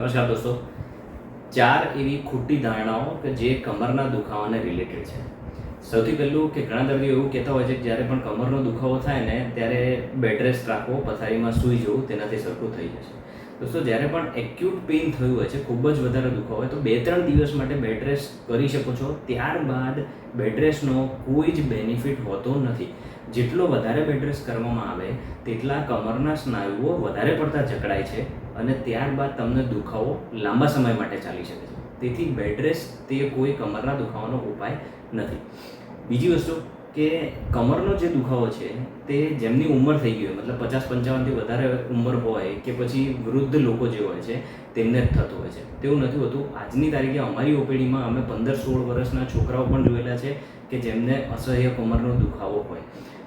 નમસ્કાર દોસ્તો. ચાર એવી ખોટી ધારણાઓ કે જે કમરના દુખાવાને રિલેટેડ છે. સૌથી પહેલું કે ઘણા દર્દીઓ એવું કહેતા હોય છે કે જ્યારે પણ કમરનો દુખાવો થાય ને, ત્યારે બેડ રેસ્ટ રાખો પથારીમાં સૂઈ જવું, તેનાથી સરખું થઈ જશે. દોસ્તો, જ્યારે પણ એક્યુટ પેઇન થયું હોય છે, ખૂબ જ વધારે દુખાવો હોય, તો બે ત્રણ દિવસ માટે બેડ રેસ્ટ કરી શકો છો. ત્યારબાદ બેડ રેસ્ટનો કોઈ જ બેનિફિટ હોતો નથી. જેટલો વધારે બેડ રેસ્ટ કરવામાં આવે, તેટલા કમરના સ્નાયુઓ વધારે પડતા જકડાય છે અને ત્યારબાદ તમને દુખાવો લાંબા સમય માટે ચાલી શકે છે. તેથી બેડ રેસ્ટ તે કોઈ કમરના દુખાવાનો ઉપાય નથી. બીજી વસ્તુ કે કમરનો જે દુખાવો છે, તે જેમની ઉંમર થઈ ગઈ હોય, મતલબ પચાસ પંચાવનથી વધારે ઉંમર હોય કે પછી વૃદ્ધ લોકો જે હોય છે, તેમને જ થતું હોય છે. તેવું નથી હોતું. આજની તારીખે અમારી ઓપીડીમાં અમે પંદર સોળ વર્ષના છોકરાઓ પણ જોયેલા છે કે જેમને અસહ્ય કમરનો દુખાવો હોય.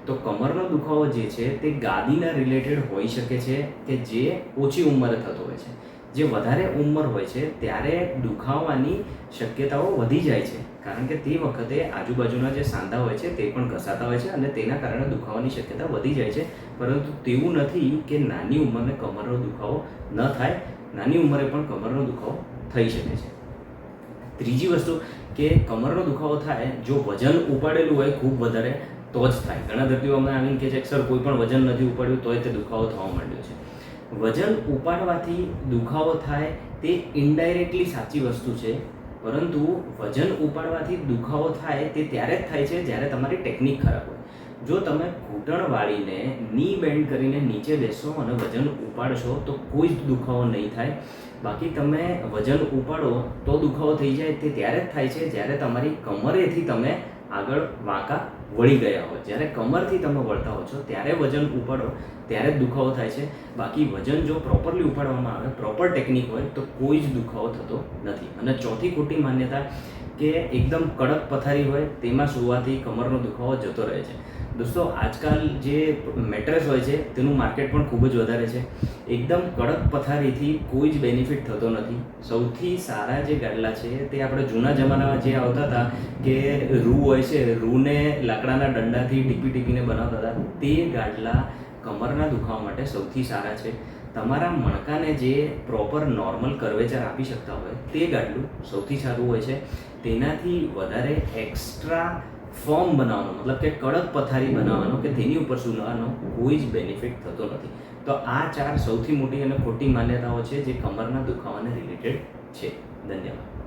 તો કમરનો દુખાવો જે છે, તે ગાદીના રિલેટેડ હોઈ શકે છે કે જે ઓછી ઉંમરે થતો હોય છે. જે વધારે ઉંમર હોય છે, ત્યારે દુખાવાની શક્યતાઓ વધી જાય છે. કારણ કે તે વખતે આજુબાજુના જે સાંધા હોય છે, તે પણ ઘસાતા હોય છે અને તેના કારણે દુખાવાની શક્યતા વધી જાય છે. પરંતુ તેવું નથી કે નાની ઉંમરને કમરનો દુખાવો ન થાય, નાની ઉંમરે પણ કમરનો દુખાવો થઈ શકે છે. ત્રીજી વસ્તુ કે કમરનો દુખાવો થાય, જો વજન ઉપાડેલું હોય ખૂબ વધારે, તો જ થાય. ઘણા દર્દીઓ અમને આવીને કહે છે કે, સર, કોઈ પણ વજન નથી ઉપાડ્યું, તોય તે દુખાવો થવા માંડ્યો છે. વજન ઉપાડવાથી દુખાવો થાય તે ઇનડાયરેક્ટલી સાચી વસ્તુ છે, પરંતુ વજન ઉપાડવાથી દુખાવો થાય તે ત્યારે જ થાય છે જ્યારે તમારી ટેકનિક ખરાબ હોય. જો તમે ઘૂંટણ વાળીને ની બેન્ડ કરીને નીચે બેસો અને વજન ઉપાડશો તો કોઈ જ દુખાવો નહીં થાય. બાકી તમે વજન ઉપાડો તો દુખાવો થઈ જાય તે ત્યારે જ થાય છે જ્યારે તમારી કમરેથી તમે આગળ વાંકા વળી ગયા હોય. જ્યારે કમરથી તમે વળતા હો છો, ત્યારે વજન ઉપાડો, ત્યારે જ દુખાવો થાય છે. બાકી વજન જો પ્રોપરલી ઉપાડવામાં આવે પ્રોપર ટેકનિક હોય, તો કોઈ જ દુખાવો થતો નથી. અને ચોથી ખોટી માન્યતા કે એકદમ કડક પથારી હોય તેમાં સુવાથી કમરનો દુખાવો જતો રહે છે. દોસ્તો, આજકાલ જે મેટ્રેસ હોય છે, તેનું માર્કેટ પણ ખૂબ જ વધારે છે. એકદમ કડક પથારીથી કોઈ જ બેનિફિટ થતો નથી. સૌથી સારા જે ગાડલા છે તે આપણે જૂના જમાનામાં જે આવતા હતા કે રૂ હોય છે, રૂને લાકડાના દંડાથી ટીપી ટીપીને બનાવતા હતા, તે ગાડલા કમરના દુખાવા માટે સૌથી સારા છે. તમારા મણકાને જે પ્રોપર નોર્મલ કર્વેચર આપી શકતા હોય તે ગાડલું સૌથી સારું હોય છે. તેનાથી વધારે એક્સ્ટ્રા ફોર્મ બનાવવાનો મતલબ કે કડક પથારી બનાવવાનો કે તેની ઉપર સુનાવાનો કોઈ જ બેનિફિટ થતો નથી. તો આ ચાર સૌથી મોટી અને ખોટી માન્યતાઓ છે જે કમરના દુખાવાને રિલેટેડ છે. ધન્યવાદ.